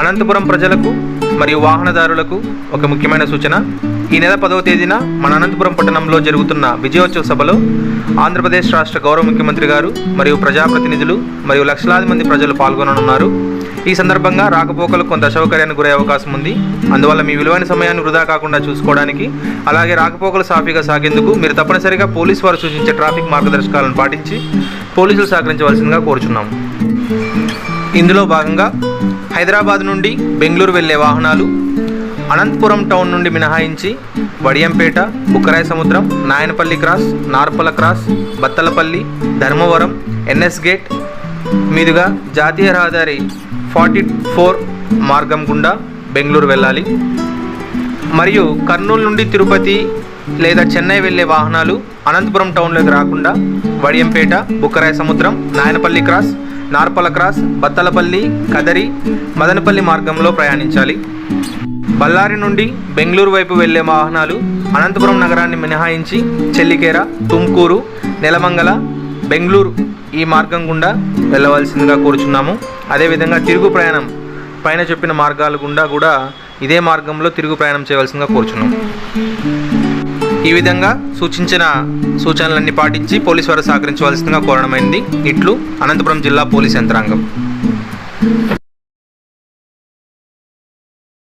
అనంతపురం ప్రజలకు మరియు వాహనదారులకు ఒక ముఖ్యమైన సూచన. ఈ నెల పదవ తేదీన మన అనంతపురం పట్టణంలో జరుగుతున్న విజయోత్సవ సభలో ఆంధ్రప్రదేశ్ రాష్ట్ర గౌరవ ముఖ్యమంత్రి గారు మరియు ప్రజాప్రతినిధులు మరియు లక్షలాది మంది ప్రజలు పాల్గొననున్నారు. ఈ సందర్భంగా రాకపోకలకు కొంత అసౌకర్యానికి గురే అవకాశం ఉంది. అందువల్ల మీ విలువైన సమయాన్ని వృధా కాకుండా చూసుకోవడానికి అలాగే రాకపోకలు సాఫీగా సాగేందుకు మీరు తప్పనిసరిగా పోలీసు వారు సూచించే ట్రాఫిక్ మార్గదర్శకాలను పాటించి పోలీసులు సహకరించవలసిందిగా కోరుచున్నాము. ఇందులో భాగంగా హైదరాబాద్ నుండి బెంగళూరు వెళ్ళే వాహనాలు అనంతపురం టౌన్ నుండి మినహాయించి Vadiyampeta Bukkaraya Samudram Nayanapalli cross Narpala cross Battalapalli Dharmavaram NS gate మీదుగా జాతీయ రహదారి ఫార్టీ ఫోర్ మార్గం గుండా బెంగళూరు వెళ్ళాలి. మరియు కర్నూలు నుండి తిరుపతి లేదా చెన్నై వెళ్ళే వాహనాలు అనంతపురం టౌన్లోకి రాకుండా వడియంపేట బుక్కరాయ సముద్రం నాయనపల్లి క్రాస్ నార్పల క్రాస్ బత్తలపల్లి కదరి మదనపల్లి మార్గంలో ప్రయాణించాలి. బళ్ళారి నుండి బెంగళూరు వైపు వెళ్ళే వాహనాలు అనంతపురం నగరాన్ని మినహాయించి చెల్లికేర తుమ్కూరు నెలమంగల బెంగళూరు ఈ మార్గం గుండా వెళ్ళవలసిందిగా కోరుచున్నాము. అదేవిధంగా తిరుగు ప్రయాణం పైన చెప్పిన మార్గాల గుండా కూడా ఇదే మార్గంలో తిరుగు ప్రయాణం చేయవలసిందిగా కోరుచున్నాము. ఈ విధంగా సూచించిన సూచనలన్నీ పాటించి పోలీసు వారు సహకరించవలసిందిగా కోరడమైంది. ఇట్లు అనంతపురం జిల్లా పోలీస్ యంత్రాంగం.